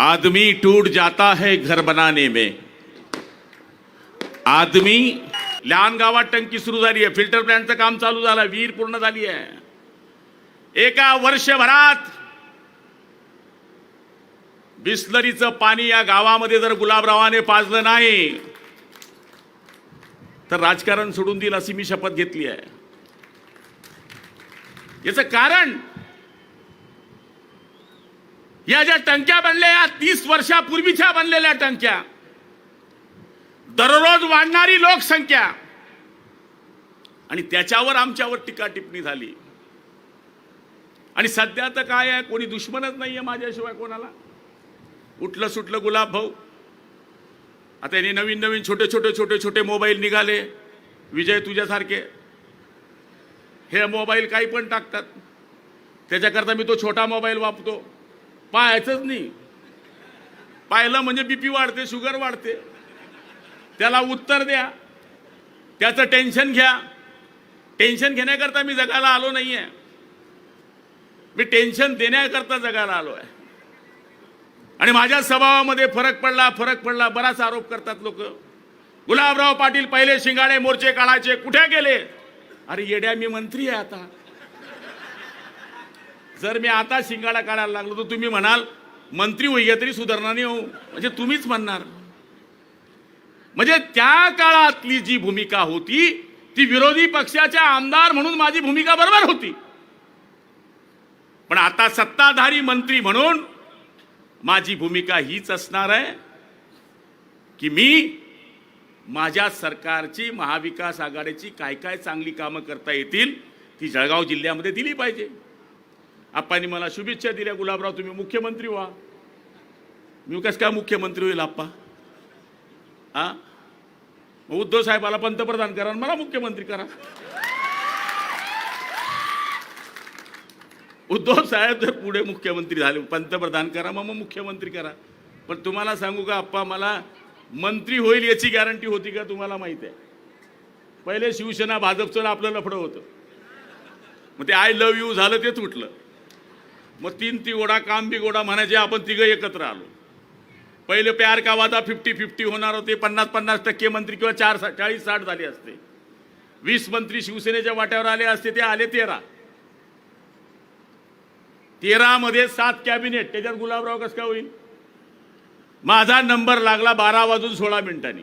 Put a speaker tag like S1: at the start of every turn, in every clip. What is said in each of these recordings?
S1: आदमी टूट जाता है घर बनाने में। आदमी लहान गावात टंकी सुरू झाली आहे फिल्टर प्लॅनचं काम चालू झालं विहीर पूर्ण झाली आहे. एका वर्षभरात बिस्लरीचं पाणी या गावामध्ये जर गुलाबरावाने पाजलं नाही तर राजकारण सोडून देईल अशी मी शपथ घेतली आहे. याचं कारण या ज्या टंक्या बनल्या या तीस वर्षापूर्वीच्या बनलेल्या टंक्या दररोज वाढणारी लोकसंख्या आणि त्याच्यावर आमच्यावर टीका टिप्पणी झाली. आणि सध्या तर काय आहे कोणी दुश्मनच नाहीये माझ्याशिवाय कोणाला. उठलं सुटलं गुलाब भाऊ. आता यांनी नवीन नवीन छोटे छोटे छोटे छोटे मोबाईल निघाले. विजय तुझ्यासारखे. हे मोबाईल काही पण टाकतात. त्याच्याकरता मी तो छोटा मोबाईल वापरतो. पाहायचंच नाही. पाहिलं म्हणजे बीपी वाढते शुगर वाढते. त्याला उत्तर द्या. त्याचं टेन्शन घ्या. टेन्शन घेण्याकरता मी जगाला आलो नाही आहे मी टेन्शन देण्याकरता जगाला आलो आहे आणि माझ्या स्वभावामध्ये फरक पडला फरक पडला. बराच आरोप करतात लोक. गुलाबराव पाटील पहिले शिंगाडे मोर्चे काढायचे. कुठे गेले? अरे येड्या मी मंत्री आहे आता. जर मी आता शिंगाडा काढायला लागलो तर तुम्ही म्हणाल मंत्री होईया तरी सुधारणा नाही होऊ. म्हणजे तुम्हीच म्हणणार. म्हणजे त्या काळातली जी भूमिका होती ती विरोधी पक्षाच्या आमदार म्हणून माझी भूमिका बरोबर होती. पण आता सत्ताधारी मंत्री म्हणून माझी भूमिका हीच असणार आहे की मी माझ्या सरकारची महाविकास आघाडीची काय काय चांगली कामं करता येतील ती जळगाव जिल्ह्यामध्ये दिली पाहिजे. आप्पांनी मला शुभेच्छा दिल्या. गुलाबराव तुम्ही मुख्यमंत्री व्हा. मी कसं काय मुख्यमंत्री होईल आप्पा? हा उद्धव साहेबाला पंतप्रधान करा आणि मला मुख्यमंत्री करा. उद्धव साहेब जर पुढे मुख्यमंत्री झाले पंतप्रधान करा मग मग मुख्यमंत्री करा. पण तुम्हाला सांगू का आप्पा मला मंत्री होईल याची गॅरंटी होती का तुम्हाला माहिती आहे? पहिले शिवसेना भाजपचं आपलं लफडं होतं. मग ते आय लव्ह यू झालं ते तुटलं. मग तीन ती काम बी गोडा म्हणायचे आपण तिघं एकत्र आलो. पहिले प्यार का वादा फिफ्टी फिफ्टी होणार होते पन्नास पन्नास टक्के मंत्री किंवा चार चाळीस साठ झाले असते. वीस मंत्री शिवसेनेच्या वाट्यावर आले असते ते आले तेरा. तेरामध्ये सात कॅबिनेट त्याच्यात गुलाबराव कसं काय होईल? माझा नंबर लागला बारा वाजून सोळा मिनिटांनी.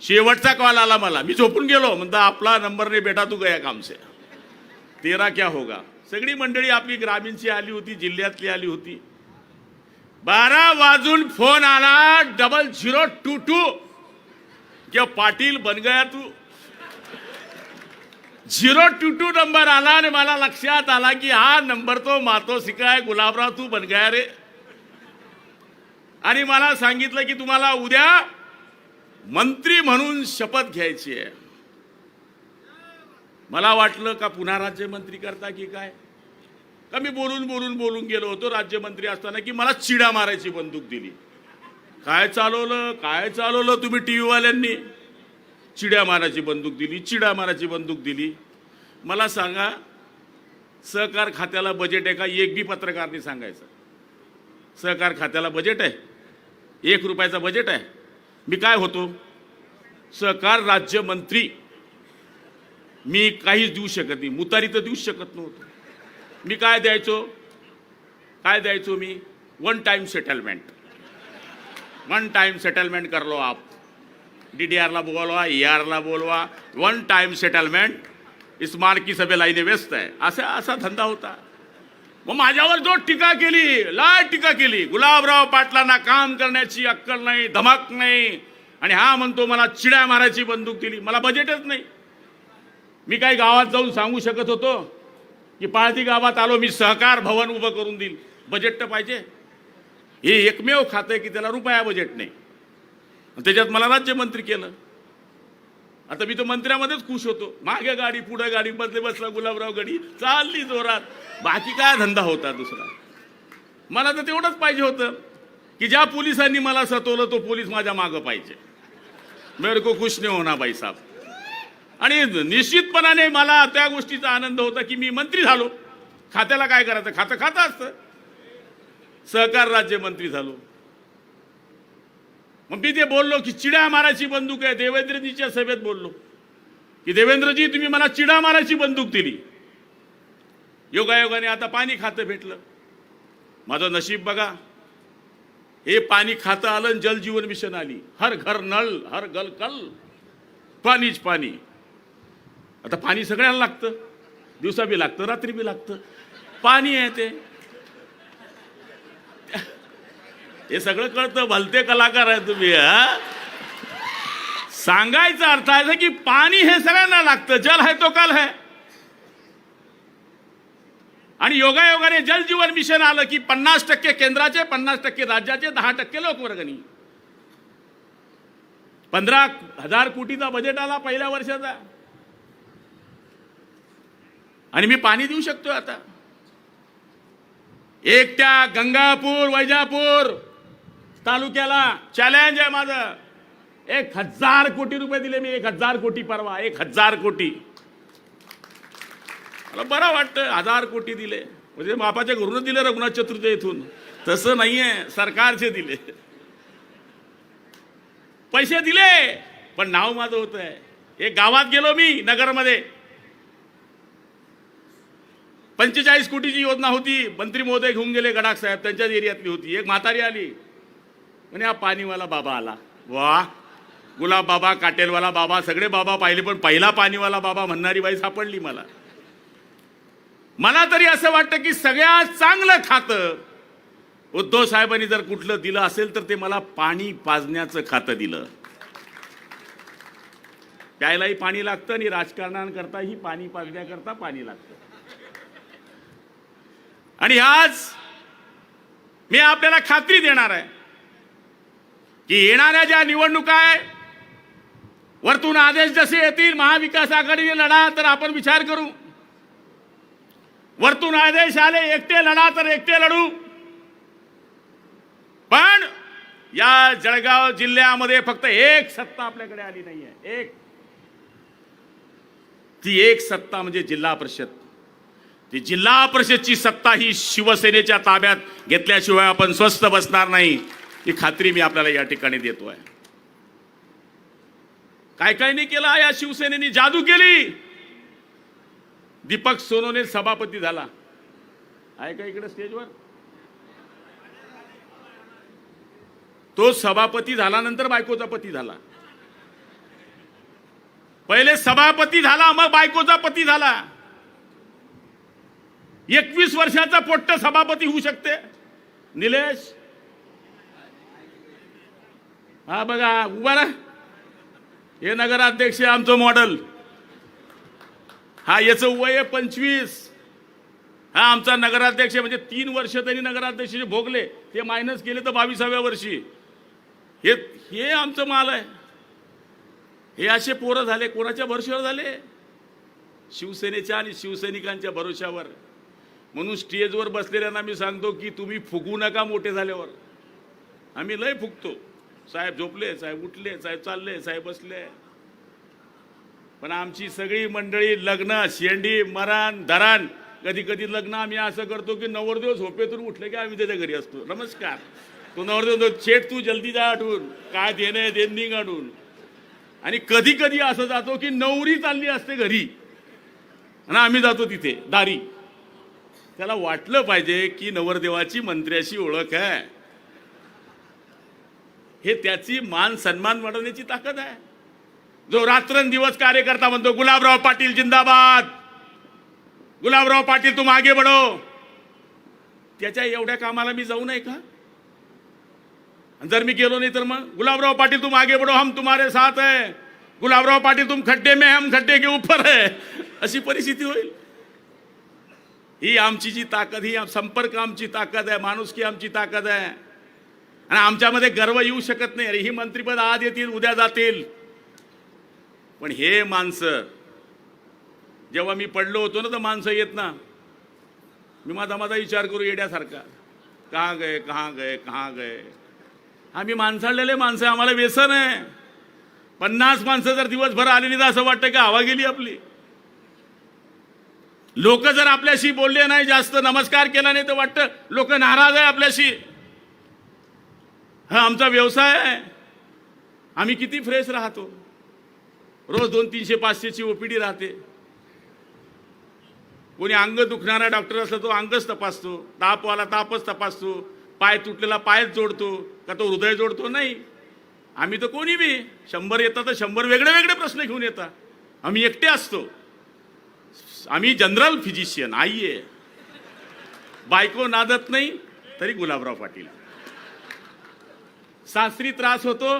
S1: शेवटचा कॉल आला मला. मी झोपून गेलो. म्हणता आपला नंबर नाही बेटा तू गया कामसे. तेरा क्या होगा? सगळी मंडळी आपली ग्रामीणची आली होती जिल्ह्यातली आली होती. बारा वाजून फोन आला डबल झिरो टू टू किंवा पाटील बन गया तू? झिरो टू टू नंबर आला आणि मला लक्षात आला की हा नंबर तो मातो शिकाय गुलाबराव तू बन गया रे. आणि मला सांगितलं की तुम्हाला उद्या मंत्री म्हणून शपथ घ्यायची आहे. मला वाटलं का पुन्हा राज्यमंत्री करता की काय? का मी बोलून बोलून बोलून गेलो होतो राज्यमंत्री असताना की मला चिडा मारायची बंदूक दिली. काय चालवलं? काय चालवलं तुम्ही टी व्हीवाल्यांनी चिड्या मारायची बंदूक दिली चिडा मारायची बंदूक दिली. मला सांगा सहकार खात्याला बजेट आहे का? एक बी पत्रकारने सांगायचं. सहकार खात्याला बजेट आहे. एक रुपयाचा बजेट आहे. मी काय होतो? सहकार राज्यमंत्री मी काहीच देऊ शकत नाही. मुतारी तर देऊच शकत नव्हतो. मी काय द्यायचो? काय द्यायचो मी? One time settlement one time settlement करलो आप. डी डी आरला बोलवा ई आरला बोलवा. वन टाइम सेटलमेंट इस मार्की सभे लाईने व्यस्त आहे असा असा धंदा होता. मग माझ्यावर जो टीका केली लाय टीका केली गुलाबराव पाटलांना काम करण्याची अक्कल नाही धमक नाही. आणि हा म्हणतो मला चिड्या मारायची बंदूक दिली. मला बजेटच नाही. मी काही गावात जाऊन सांगू शकत होतो की पाळती गावात आलो मी सहकार भवन उभं करून देईल. बजेट तर पाहिजे. हे एकमेव खातं आहे की त्याला रुपया बजेट नाही. त्याच्यात मला राज्यमंत्री केलं. आता मी तर मंत्र्यामध्येच खुश होतो. मागे गाडी पुढे गाडी मधले बसला गुलाबराव गाडी चालली जोरात. बाकी काय धंदा होता दुसरा? मला तर तेवढंच पाहिजे होतं की ज्या पोलिसांनी मला सतवलं तो पोलीस माझ्या मागं पाहिजे. मेरे को खुश नाही होणार बाई साहेब. आणि निश्चितपणाने मला त्या गोष्टीचा आनंद होता की मी मंत्री झालो. खात्याला काय करायचं? खातं खातं असतं. सहकार राज्यमंत्री झालो. मग मी ते बोललो की चिडा मारायची बंदूक आहे. देवेंद्रजीच्या सभेत बोललो की देवेंद्रजी तुम्ही मला चिडा मारायची बंदूक दिली. योगायोगाने आता पाणी खातं भेटलं. माझं नशीब बघा. हे पाणी खातं आलं जलजीवन मिशन आली. हर घर नळ हर गल कल पाणीच पाणी. आता पाणी सगळ्यांना लागतं. दिवसा बी लागतं रात्री बी लागतं. पाणी आहे ते. हे सगळं कळतं. भलते कलाकार आहे तुम्ही हा? सांगायचा अर्थ आहे की पाणी हे सगळ्यांना लागतं. जल है तो कल है आणि योगायोगाने जल जीवन मिशन आलं की पन्नास टक्के केंद्राचे पन्नास टक्के राज्याचे दहा टक्के लोकवर्गणी. पंधरा हजार कोटीचा बजेट आला पहिल्या वर्षाचा. आणि मी पाणी देऊ शकतो आता. एकट्या गंगापूर वैजापूर तालुक्याला चॅलेंज आहे माझं. एक हजार कोटी रुपये दिले मी एक हजार कोटी परवा एक हजार कोटी. मला बरं वाटतं हजार कोटी दिले. म्हणजे बापाच्या घरून दिले रघुनाथ चतुर्थी इथून. तसं नाहीये सरकारचे दिले. पैसे दिले पण नाव माझं होत आहे एक गावात गेलो मी नगरमध्ये. पंचेचाळीस कोटीची योजना होती. मंत्री महोदय घेऊन गेले गडाख साहेब. त्यांच्याच एरियातली होती. एक म्हातारी आली. म्हणे हा पाणीवाला बाबा आला. वा. गुलाब बाबा काटेलवाला बाबा सगळे बाबा पाहिले पण पहिला पाणीवाला बाबा म्हणणारी बाई सापडली मला. मला तरी असं वाटतं की सगळ्यात चांगलं खातं. उद्धव साहेबांनी जर कुठलं दिलं असेल तर ते मला पाणी पाजण्याचं खातं दिलं. प्यायलाही पाणी लागतं आणि राजकारणाकरताही पाणी पाजण्याकरता पाणी लागतं. आणि आज मी आपल्याला खात्री देणार आहे की येणाऱ्या ज्या निवडणुका आहे वरतून आदेश जसे येतील महाविकास आघाडीने लढा तर आपण विचार करू. वरतून आदेश आले एकटे लढा तर एकटे लढू. पण या जळगाव जिल्ह्यामध्ये फक्त एक सत्ता आपल्याकडे आली नाहीये. एक. ती एक सत्ता म्हणजे जिल्हा परिषद. ती जिल्हा परिषदची सत्ता ही शिवसेनेच्या ताब्यात घेतल्याशिवाय आपण स्वस्थ बसणार नाही ही खात्री मी आपल्याला या ठिकाणी देतोय. काय काय नाही केलं? या शिवसेनेने जादू केली. दीपक सोनोने सभापती झाला. आहे का इकडे स्टेजवर? तो सभापती झाल्यानंतर बायकोचा पती झाला. पहिले सभापती झाला मग बायकोचा पती झाला. एकवीस वर्षाचा पोट्ट सभापती होऊ शकते? निलेश? हा बघा उभा ना हे नगराध्यक्ष आमचं मॉडेल हा याचं वय पंचवीस. हा आमचा नगराध्यक्ष म्हणजे तीन वर्ष त्यांनी नगराध्यक्ष भोगले. ते मायनस केले तर बावीसाव्या वर्षी. हे हे आमचं माल आहे. हे असे पोरं झाले कोणाच्या भरोश्यावर झाले? शिवसेनेच्या आणि शिवसैनिकांच्या भरोश्यावर म्हणून स्टेजवर बसलेल्यांना मी सांगतो की तुम्ही फुगू नका मोठे झाल्यावर. आम्ही लय फुगतो. साहेब झोपले साहेब उठले साहेब चालले साहेब बसले. पण आमची सगळी मंडळी लग्न शेंडी मरण धरण कधी कधी लग्न आम्ही असं करतो की नवरदेव झोपेतून उठले की आम्ही त्याच्या घरी असतो. नमस्कार. तो नवरदेव छेट तू जल्दी जा आठवून. काय देणे देणगी काढून आणि कधी कधी असं जातो की नवरी चालली असते घरी. आणि आम्ही जातो तिथे दारी. त्याला वाटलं पाहिजे की नवरदेवाची मंत्र्याशी ओळख आहे. हे त्याची मान सन्मान वाढवण्याची ताकद आहे. जो रात्रंदिवस कार्यकर्ता म्हणतो गुलाबराव पाटील जिंदाबाद! गुलाबराव पाटील तुम आगे बढो! त्याच्या एवढ्या कामाला मी जाऊ नये का? जर मी गेलो नाही तर मग गुलाबराव पाटील तुम आगे बढो हम तुम्हारे साथ आहे गुलाबराव पाटील तुम खड्डे में हम खड्डे के ऊपर आहे अशी परिस्थिती होईल. ही आमची जी ताकद ही संपर्क आमची ताकद आहे माणुसकी आमची ताकद आहे. आणि आमच्यामध्ये गर्व येऊ शकत नाही. अरे ही मंत्रीपद आज येतील उद्या जातील. पण हे माणसं जेव्हा मी पडलो होतो ना तर माणसं येत ना. मी माझा माझा विचार करू येड्यासारखा. कहा गए कहा गए कहा गए? आम्ही माणसाळलेले माणसं आम्हाला व्यसन आहे. पन्नास माणसं जर दिवसभर आलेली तर असं वाटतं की हवा गेली आपली. लोक जर आपल्याशी बोलले नाही जास्त नमस्कार केला नाही तर वाटतं लोक नाराज आहे आपल्याशी. हा आमचा व्यवसाय आहे. आम्ही किती फ्रेश राहतो. रोज दोन तीनशे पाचशेची ओपीडी राहते. कोणी अंग दुखणारा डॉक्टर असला तो अंगच तपासतो. तापवाला तापच तपासतो. पाय तुटलेला पायच जोडतो. का तो हृदय जोडतो? नाही. आम्ही तर कोणी बी. शंभर येतात तर शंभर वेगळे वेगळे प्रश्न घेऊन येतात. आम्ही एकटे असतो. आम्ही जनरल फिजिशियन आई आहे बायको नादत नाही तरी गुलाबराव पाटील. सासरी त्रास होतो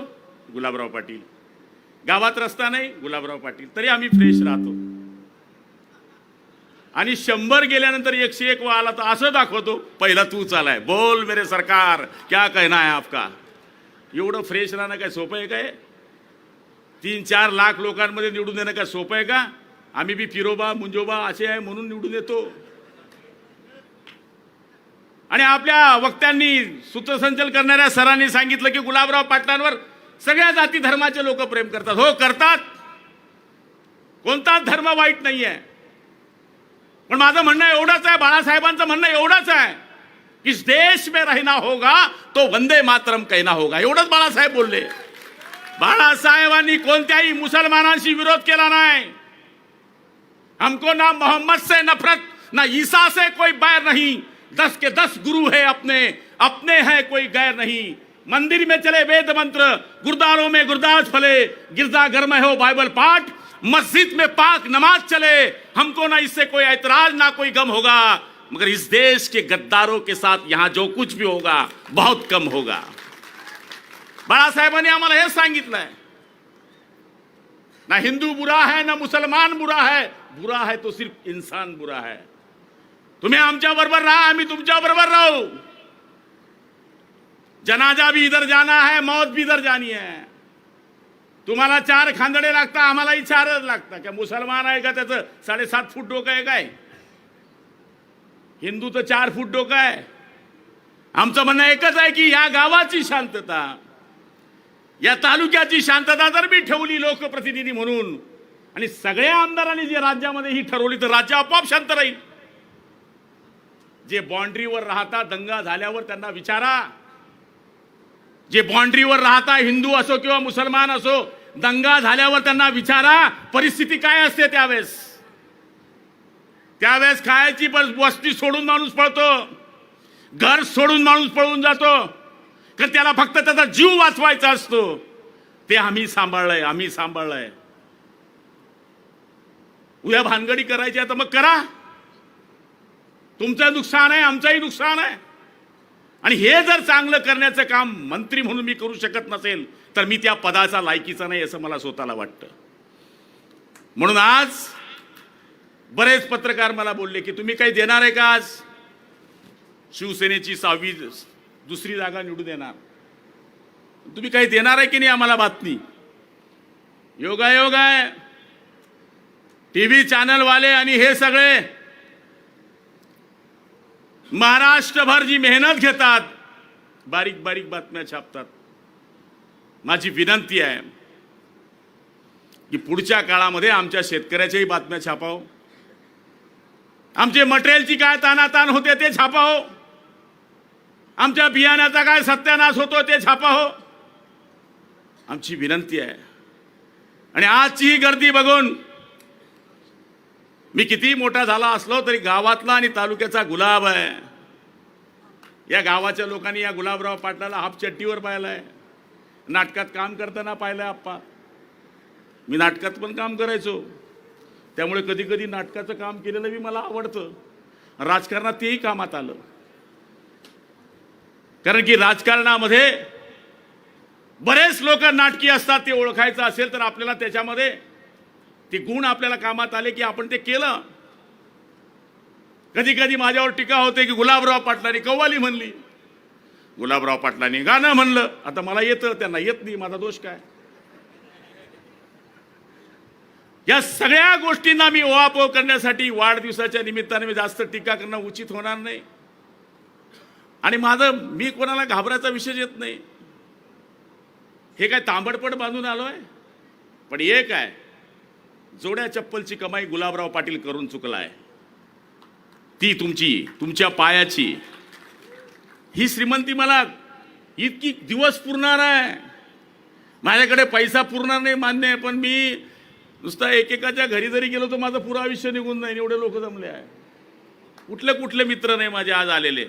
S1: गुलाबराव पाटील. गावात रस्ता नाही गुलाबराव पाटील. तरी आम्ही फ्रेश राहतो. आणि शंभर गेल्यानंतर एकशे एक वा आला तर असं दाखवतो पहिला तू चालाय. बोल मेरे सरकार क्या कहना है आपका? एवढं फ्रेश राहणं काय सोपं आहे काय? तीन चार लाख लोकांमध्ये निवडून देणं काय सोपं आहे का? आम्ही बी पिरोबा मुंजोबा असे आहे म्हणून निवडून येतो. आणि आपल्या वक्त्यांनी सूत्रसंचल करणाऱ्या सरांनी सांगितलं की गुलाबराव पाटलांवर सगळ्या जाती धर्माचे लोक प्रेम करतात. हो करतात. कोणताच धर्म वाईट नाही आहे पण माझं म्हणणं एवढंच आहे बाळासाहेबांचं म्हणणं एवढंच आहे की इस देश में रहना होगा तो वंदे मातरम कहना होगा. एवढंच बाळासाहेब बोलले. बाळासाहेबांनी कोणत्याही मुसलमानांशी विरोध केला नाही. हमको ना मोहम्मद से नफरत, ना ईसा से कोई बैर नहीं। दस के दस गुरु है अपने अपने हैं कोई गैर नहीं। मंदिर में चले वेद मंत्र, गुरुद्वारों में गुरदास फले, गिरजाघर में हो बाइबल पाठ, मस्जिद में पाक नमाज़ चले। हमको ना इससे कोई ऐतराज, ना कोई गम होगा। मगर इस देश के गद्दारों के साथ यहाँ जो कुछ भी होगा, बहुत कम होगा। बड़ा बाळासाहेबांनी आम्हाला हे सांगितलंय ना हिंदू बुरा है, ना मुसलमान बुरा है बुरा है तो सिर्फ इंसान बुरा है। तुम्ही आमच्या बरोबर राहा आम्ही तुमच्या बरोबर राहू। जनाजा भी इधर जाना है मौत भी इधर जानी है। तुम्हाला चार खांदडे लागतात आम्हालाही चारच लागतात का मुसलमान आहे का त्याचं साडेसात फूट डोकं आहे काय? हिंदू तर चार फूट डोकं आहे आमचं म्हणणं एकच आहे की या गावाची शांतता या तालुक्याची शांतता जर मी ठेवली लोकप्रतिनिधी म्हणून। आणि सगळ्या आमदारांनी जे राज्यामध्ये ही ठरवली तर राज्य आपोआप शांत राहील. जे बाँड्रीवर राहता दंगा झाल्यावर त्यांना विचारा. जे बाँड्रीवर राहता हिंदू असो किंवा मुसलमान असो दंगा झाल्यावर त्यांना विचारा परिस्थिती काय असते त्यावेळेस? त्यावेळेस खायची पण वस्ती सोडून माणूस पळतो. घर सोडून माणूस पळून जातो. कारण त्याला फक्त त्याचा जीव वाचवायचा असतो. ते आम्ही सांभाळलंय आम्ही सांभाळलंय. उद्या भानगडी करायची आहे तर मग करा. तुमचं नुकसान आहे आमचंही नुकसान आहे. आणि हे जर चांगलं करण्याचं काम मंत्री म्हणून मी करू शकत नसेल तर मी त्या पदाचा लायकीचा नाही असं मला स्वतःला वाटतं. म्हणून आज बरेच पत्रकार मला बोलले की तुम्ही काही देणार आहे का आज? शिवसेनेची सहावी दुसरी जागा निवडून देणार. तुम्ही काही देणार आहे की नाही आम्हाला बातमी? योगायोग आहे. टी व्ही चॅनलवाले आणि हे सगळे महाराष्ट्रभर जी मेहनत घेतात बारीक बारीक बातम्या छापतात. माझी विनंती आहे की पुढच्या काळामध्ये आमच्या शेतकऱ्याच्याही बातम्या छापाव. आमचे मटेरियलची काय तानातान होते ते छापाव. आमच्या बियाण्याचा काय सत्यानाश होतो ते छापाव. आमची विनंती आहे. आणि आजची ही गर्दी बघून मी किती मोठा झाला असलो तरी गावातला आणि तालुक्याचा गुलाब आहे. या गावाच्या लोकांनी या गुलाबराव पाटलाला हाफ चट्टीवर पाहिलाय. नाटकात काम करताना पाहिलंय आप्पा. मी नाटकात पण काम करायचो. त्यामुळे कधी कधी नाटकाचं काम केलेलं बी मला आवडतं. राजकारणात तेही कामात आलं. कारण की राजकारणामध्ये बरेच लोक नाटकी असतात ते ओळखायचं असेल तर आपल्याला त्याच्यामध्ये ते गुण आपल्याला कामात आले की आपण ते केलं. कधी कधी माझ्यावर टीका होते की गुलाबराव पाटलांनी कव्वाली म्हणली. गुलाबराव पाटलांनी गाणं म्हणलं. आता मला येतं त्यांना येत नाही माझा दोष काय? या सगळ्या गोष्टींना मी ओवापोव करण्यासाठी वाढदिवसाच्या निमित्ताने मी जास्त टीका करणं उचित होणार नाही. आणि माझं मी कोणाला घाबरायचा विषय येत नाही. हे काय तांबडपट बांधून आलोय? पण एक आहे जोड्या चप्पलची कमाई गुलाबराव पाटील करून चुकलाय. ती तुमची तुमच्या पायाची. ही श्रीमंती मला इतकी दिवस पुरणार आहे. माझ्याकडे पैसा पुरणार नाही मान्य आहे पण मी नुसता एकेकाच्या घरी जरी गेलो तर माझं पुरं आयुष्य निघून जाईल एवढे लोक जमले आहे. कुठले कुठले मित्र नाही माझे आज आलेले.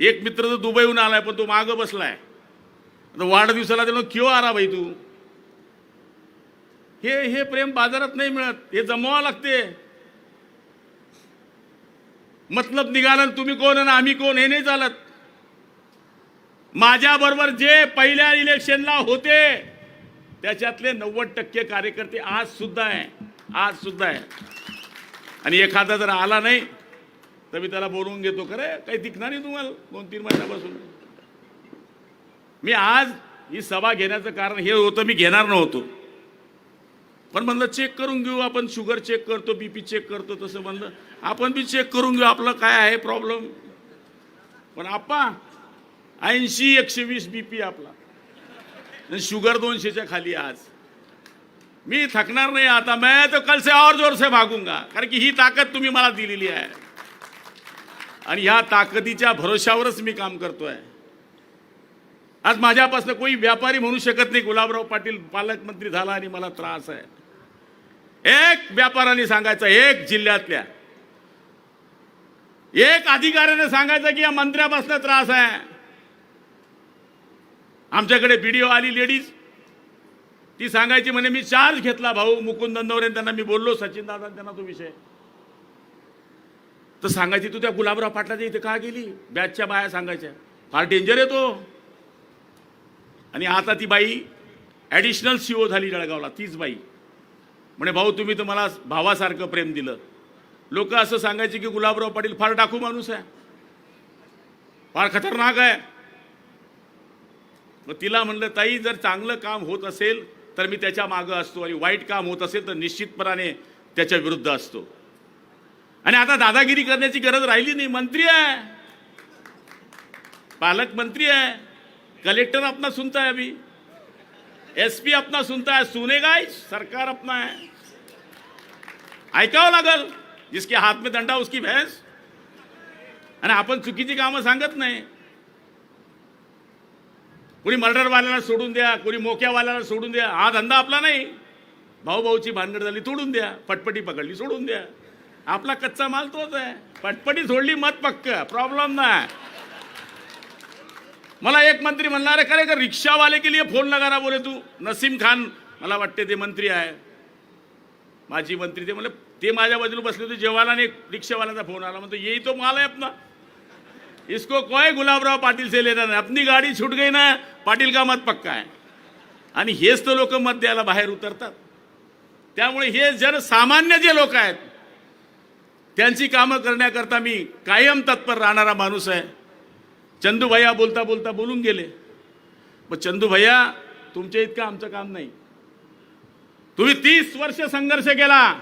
S1: एक मित्र तर दुबईहून आलाय पण तो मागं बसलाय. आता वाढदिवसाला त्यानं क्यो आला भाई तू? हे हे प्रेम बाजारात नाही मिळत. हे जमवावं लागते. मतलब निघालं तुम्ही कोण आणि आम्ही कोण हे नाही चालत. माझ्या बरोबर जे पहिल्या इलेक्शनला होते त्याच्यातले नव्वद टक्के कार्यकर्ते आज सुद्धा आहे. आज सुद्धा आहे. आणि एखादा जर आला नाही तर मी त्याला बोलवून घेतो. खरं काही दिखणार नाही तुम्हाला दोन तीन महिन्यापासून. मी आज ही सभा घेण्याचं कारण हे होतं मी घेणार नव्हतो. पण म्हणलं चेक करून घेऊ आपण शुगर चेक करतो बी पी चेक करतो तसं म्हणलं. आपण बी चेक करून घेऊ आपलं काय आहे प्रॉब्लेम? पण आप्पा ऐंशी एकशे वीस बी पी आपला. शुगर दोनशेच्या खाली आज. मी थकणार नाही आता मैं तो कल से और जोर से भागूंगा कारण की ही ताकद तुम्ही मला दिलेली आहे. आणि ह्या ताकदीच्या भरोशावरच मी काम करतोय. आज माझ्यापासून कोणी व्यापारी म्हणू शकत नाही गुलाबराव पाटील पालकमंत्री झाला आणि मला त्रास आहे. एक व्यापाऱ्याने सांगायचं एक जिल्ह्यातल्या. एक अधिकाऱ्याने सांगायचं की या मंत्र्यापासून त्रास आहे. आमच्याकडे व्हिडिओ आली लेडीज ती सांगायची म्हणे मी चार्ज घेतला भाऊ मुकुंद नवरे त्यांना मी बोललो सचिन दादा त्यांना तो विषय. तर सांगायची तू त्या गुलाबराव पाटलाच्या इथे का गेली? बॅचच्या बाया सांगायच्या. फार डेंजर आहे तो. आणि आता ती बाई ॲडिशनल सीओ झाली जळगावला तीच बाई. म्हणे भाऊ तुम्ही तर मला भावासारखं प्रेम दिलं. लोक असं सांगायचे की गुलाबराव पाटील फार डाकू माणूस आहे. फार खतरनाक आहे. मग तिला म्हणलं ताई जर चांगलं काम होत असेल तर मी त्याच्या मागं असतो आणि वाईट काम होत असेल तर निश्चितपणाने त्याच्या विरुद्ध असतो. आणि आता दादागिरी करण्याची गरज राहिली नाही. मंत्री आहे. पालकमंत्री आहे. कलेक्टर अपना सुनता है अभी एसपी अपना सुनता है सुनेगा ही, सरकार अपना है। ऐकावं लागल जिसके हात में दंडा उसकी भैंस। आणि आपण चुकीची कामं सांगत नाही। कोणी मर्डरवाल्याला सोडून द्या कोणी मोक्यावाल्याला सोडून द्या हा धंदा आपला नाही. भाऊ भाऊची भानगड झाली तोडून द्या पटपटी पकडली सोडून द्या. आपला कच्चा माल तोच आहे. पटपटी सोडली मत पक्क प्रॉब्लेम नाही. मला एक मंत्री म्हणणार आहे खरे का रिक्षावाले के लिए फोन लगाना? बोले तू. नसीम खान मला वाटते ते मंत्री आहे. माजी मंत्री ते म्हणले ते माझ्या बाजूला बसले होते जेवायला आणि एक रिक्षावाल्याचा फोन आला. म्हणतो येई तो माल आहे अपना. इसको कोय गुलाबराव पाटील से लेना नाही. अपनी गाडी छूट गई ना पाटील का मत पक्का आहे आणि हेच तर लोक मत द्यायला बाहेर उतरतात. त्यामुळे हे जर सामान्य जे लोक आहेत त्यांची कामं करण्याकरता मी कायम तत्पर राहणारा माणूस आहे. चंदू भैया बोलता बोलता बोलून गेले. मग चंदू भैया तुमच्या इतकं आमचं काम नाही. तुम्ही तीस वर्ष संघर्ष केला.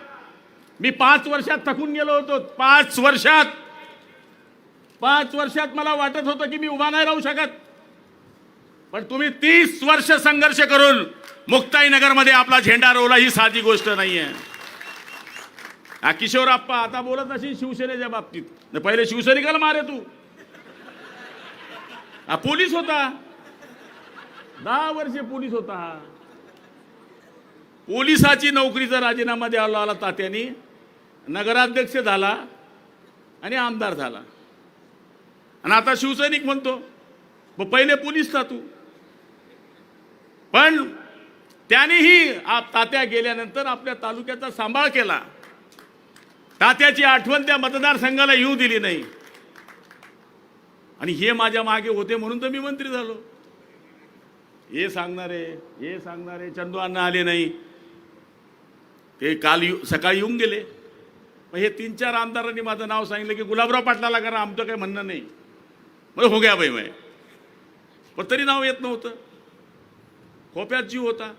S1: मी पाच वर्षात थकून गेलो होतो. पाच वर्षात. पाच वर्षात मला वाटत होतं की मी उभा नाही राहू शकत. पण तुम्ही तीस वर्ष संघर्ष करून मुक्ताईनगरमध्ये आपला झेंडा रोवला ही साधी गोष्ट नाहीये. हा किशोरप्पा आता बोलत असेल शिवसेनेच्या बाबतीत. पहिले शिवसैनिकाला मारे तू. हा पोलीस होता. दहा वर्षे पोलीस होता. हा पोलिसाची नोकरीचा राजीनामा द्यायला आला तात्यानी. नगराध्यक्ष झाला आणि आमदार झाला. आणि आता शिवसैनिक म्हणतो मग पहिले पोलीस था तू? पण त्यानेही आप तात्या गेल्यानंतर आपल्या तालुक्याचा सांभाळ केला. तात्याची आठवण त्या मतदारसंघाला येऊ दिली नाही. आणि हे माझ्या मागे होते म्हणून तर मी मंत्री झालो. हे सांगणारे हे सांगणारे चंदू अण्णा आले नाही. ते काल येऊ सकाळी येऊन गेले. मग हे तीन चार आमदारांनी माझं नाव सांगितलं की गुलाबराव पाटलाला करा आमचं काही म्हणणं नाही. मग हो गया बाई मै पण तरी नाव येत नव्हतं. खोप्यात जीव होता.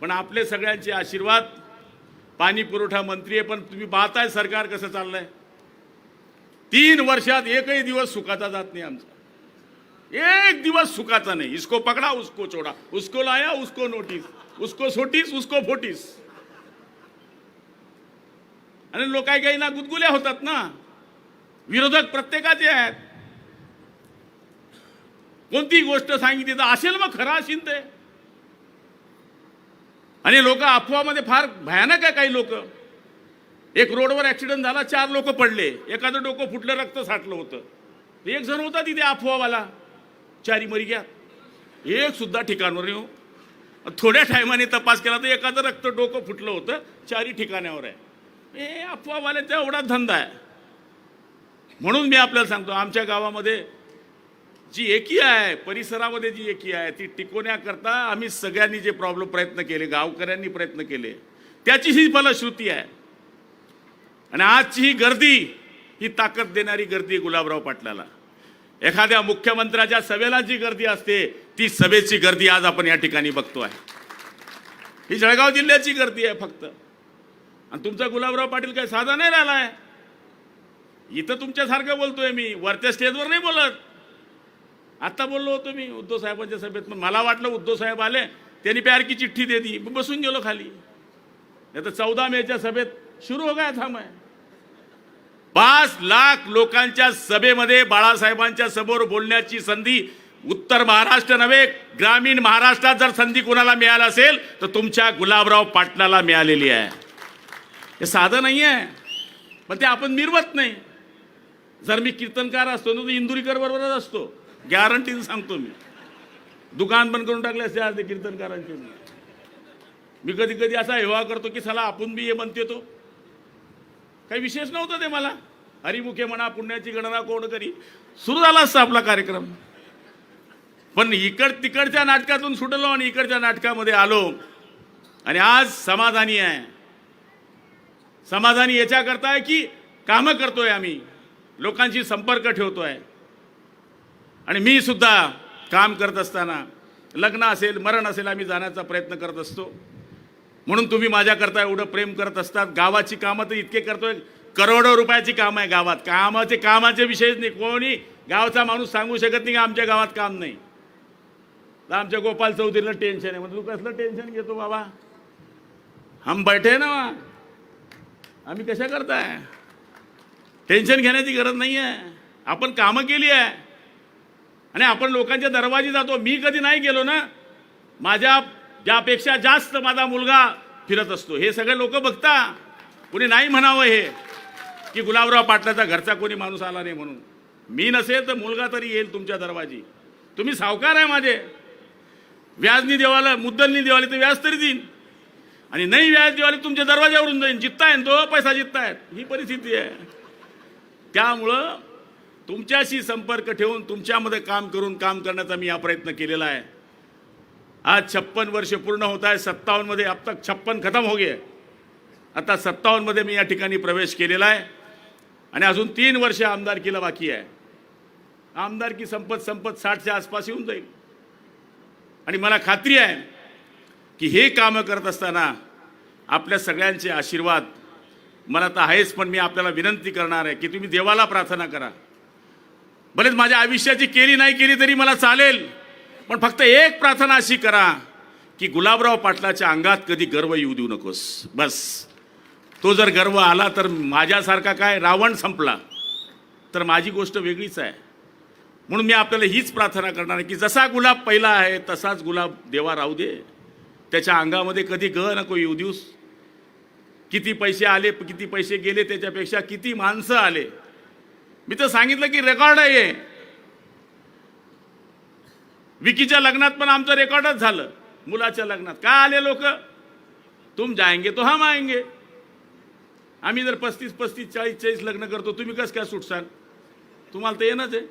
S1: पण आपले सगळ्यांचे आशीर्वाद पाणी पुरवठा मंत्री आहे पण तुम्ही पाहताय सरकार कसं चाललंय. तीन वर्षात एकही दिवस सुखाचा जात नाही आमचा. एक दिवस सुखाचा नाही. इसको पकडा उसको छोडा. उसको लाया उसको नोटीस. उसको सोटीस उसको फोटीस. आणि लोक काही काही ना गुदगुल्या होतात ना. विरोधक प्रत्येकाचे आहेत. कोणती गोष्ट सांगितली तर असेल मग खरं असेल ते. आणि लोक अफवामध्ये फार भयानक आहे काही लोक. एक रोडवर ॲक्सिडेंट झाला चार लोक पडले. एखादं डोकं फुटलं रक्त साठलं होतं. एक जण होता तिथे अफवावाला. चारी मरी घ्या एक सुद्धा ठिकाणवर येऊ हो. थोड्या टायमाने तपास केला तर एखादं रक्त डोकं फुटलं होतं चारी ठिकाणावर आहे. हे अफवावाल्यांचा एवढा धंदा आहे. म्हणून मी आपल्याला सांगतो आमच्या गावामध्ये जी एकी आहे परिसरामध्ये जी एकी आहे ती टिकवण्याकरता आम्ही सगळ्यांनी जे प्रॉब्लेम प्रयत्न केले गावकऱ्यांनी प्रयत्न केले त्याची ही फलश्रुती आहे. आणि आजची ही गर्दी ही ताकद देणारी गर्दी गुलाबराव पाटलाला. एखाद्या मुख्यमंत्र्याच्या सभेला जी गर्दी असते ती सभेची गर्दी आज आपण या ठिकाणी बघतो आहे ही जळगाव जिल्ह्याची गर्दी आहे फक्त. आणि तुमचा गुलाबराव पाटील काय साधा नाही राहिला आहे इथं तुमच्यासारखं बोलतोय मी वरच्या स्टेजवर नाही बोलत. आत्ता बोललो होतो मी उद्धव साहेबांच्या सभेत पण मला वाटलं उद्धव साहेब आले त्यांनी प्यारकी चिठ्ठी दे दी बसून गेलो खाली. नाही तर चौदा मेच्या सभेत सुरू हो गया थांब आहे पाच लाख लोकांच्या सभेमध्ये बाळासाहेबांच्या समोर बोलण्याची संधी उत्तर महाराष्ट्र नव्हे ग्रामीण महाराष्ट्रात जर संधी कोणाला मिळाला असेल तर तुमच्या गुलाबराव पाटलाला मिळालेली आहे. हे साधं नाही आहे. पण ते आपण मिरवत नाही. जर मी कीर्तनकार असतो ना तर इंदुरीकर बरोबरच असतो. गॅरंटीनं सांगतो मी. दुकान बंद करून टाकले असते आज ते कीर्तनकारांचे. मी. मी कधी कधी असा हेवा करतो की चला आपण बी हे म्हणते तो. काही विशेष नव्हतं ते मला. हरिमुखे म्हणा पुण्याची गणना कोण करी. सुरू झाला असता आपला कार्यक्रम. पण इकड तिकडच्या नाटकातून सुटलो आणि इकडच्या नाटकामध्ये आलो. आणि आज समाधानी आहे. समाधानी याच्याकरता आहे की कामं करतोय आम्ही. लोकांशी संपर्क ठेवतोय. आणि मी सुद्धा काम करत असताना लग्न असेल मरण असेल आम्ही जाण्याचा प्रयत्न करत असतो. म्हणून तुम्ही माझ्याकरता एवढं प्रेम करत असतात. गावाची कामं तर इतके करतोय. करोडो रुपयाची कामं आहे गावात. कामाचे कामाचे विषयच नाही. कोणी गावचा माणूस सांगू शकत नाही का आमच्या गावात काम नाही. तर आमच्या गोपाल चौधरीला टेन्शन आहे. म्हणजे तू कसलं टेन्शन घेतो बाबा? हम बैठे ना आम्ही कशा करताय? टेन्शन घेण्याची गरज नाही आहे. आपण कामं केली आहे. आणि आपण लोकांच्या दरवाजी जातो. मी कधी नाही गेलो ना माझ्या ज्यापेक्षा जास्त माझा मुलगा फिरत असतो. हे सगळे लोक बघता कोणी नाही म्हणावं हे की गुलाबराव पाटलाचा घरचा कोणी माणूस आला नाही म्हणून. मी नसेल तर मुलगा तरी येईल तुमच्या दरवाजी. तुम्ही सावकार आहे माझे. व्याजनी देवाला मुद्दलनी देवाली तर व्याज तरी देईन. आणि नाही व्याज देवाली तुमच्या दरवाज्यावरून जाईन. जित्ताय ना तो पैसा जित्तायत. ही परिस्थिती आहे. त्यामुळं तुमच्याशी संपर्क ठेवून तुमच्यामध्ये काम करून काम करण्याचा मी हा प्रयत्न केलेला आहे. आज छप्पन वर्ष पूर्ण होत आहे सत्तावन्नमध्ये अब तक छप्पन खतम हो गए आता सत्तावन्नमध्ये मी या ठिकाणी प्रवेश केलेला आहे आणि अजून तीन वर्ष आमदारकीला बाकी आहे. आमदारकी संपत संपत साठच्या आसपास येऊन जाईल. आणि मला खात्री आहे की हे कामं करत असताना आपल्या सगळ्यांचे आशीर्वाद मला तर आहेच पण मी आपल्याला विनंती करणार आहे की तुम्ही देवाला प्रार्थना करा. भलेच माझ्या आयुष्याची केली नाही केली तरी मला चालेल. पण फक्त एक प्रार्थना अशी करा की गुलाबराव पाटलाच्या अंगात कधी गर्व येऊ देऊ नकोस. बस. तो जर गर्व आला तर माझ्यासारखा काय रावण संपला. तर माझी गोष्ट वेगळीच आहे. म्हणून मी आपल्याला हीच प्रार्थना करणार आहे की जसा गुलाब पहिला आहे तसाच गुलाब देवा राहू दे. त्याच्या अंगामध्ये कधी ग नको येऊ देऊस. किती पैसे आले किती पैसे गेले त्याच्यापेक्षा किती माणसं आले. मी तर सांगितलं की रेकॉर्ड आहे विकीच्या लग्नात पण आमचं रेकॉर्डच झालं. मुलाच्या लग्नात. का आले लोक? तुम जाएंगे तो हम आएंगे आम्ही जर पस्तीस पस्तीस चाळीस चाळीस लग्न करतो तुम्ही कसं काय सुटसान तुम्हाला तर येणंच आहे.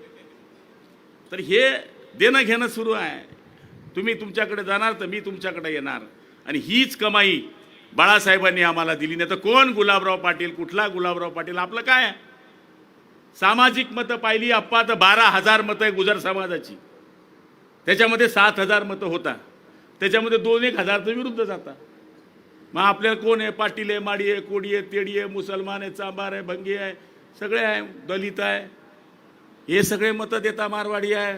S1: तर हे देणं घेणं सुरू आहे. तुम्ही तुमच्याकडे जाणार तर मी तुमच्याकडे येणार. आणि हीच कमाई बाळासाहेबांनी आम्हाला दिली. नाही तर कोण गुलाबराव पाटील कुठला गुलाबराव पाटील? आपलं काय आहे? सामाजिक मतं पाहिली आप्पा तर बारा हजार मतं आहे गुजर समाजाची. त्याच्यामध्ये सात हजार मतं होता त्याच्यामध्ये दोन एक हजार तर विरुद्ध जाता मग आपल्याला कोण आहे? पाटील आहे माडी आहे कोडी आहे तेडी आहे मुसलमान आहे चांबार आहे भंगी आहे सगळे आहे दलित आहे. हे सगळे मतं देता मारवाडी आहे.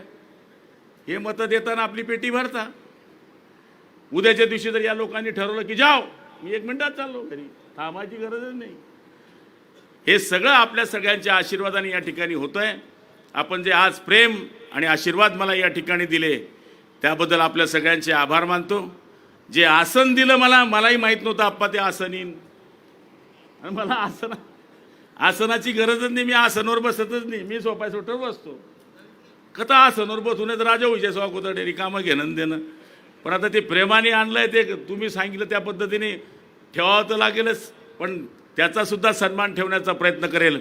S1: हे मतं देताना आपली पेटी भरता. उद्याच्या दिवशी जर या लोकांनी ठरवलं की जाओ मी एक मिनिटात चाललो घरी. थांबायची गरजच नाही. हे सगळं आपल्या सगळ्यांच्या आशीर्वादाने या ठिकाणी होतं आहे आपण जे आज प्रेम आणि आशीर्वाद मला या ठिकाणी दिले त्याबद्दल आपल्या सगळ्यांचे आभार मानतो. जे आसन दिलं मला मलाही माहीत नव्हतं आप्पा ते आसन येईन. आणि मला आसन आसनाची गरजच नाही मी आसनवर बसतच नाही मी सोपाय सोटर बसतो. कथा आसनवर बसूनच तर राजा विजय सवा कोतडे रिकामं घेणं देणं. पण आता ते प्रेमाने आणलंय ते तुम्ही सांगितलं त्या पद्धतीने ठेवावं तर लागेलच पण त्याचासुद्धा सन्मान ठेवण्याचा प्रयत्न करेल.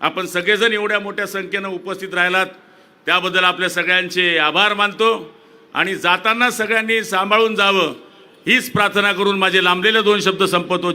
S1: आपण सगळेजण एवढ्या मोठ्या संख्येनं उपस्थित राहिलात. त्याबद्दल आपल्या सगळ्यांचे आभार मानतो. आणि जाताना सगळ्यांनी सांभाळून जावं हीच प्रार्थना करून माझे लांबलेले दोन शब्द संपवतो.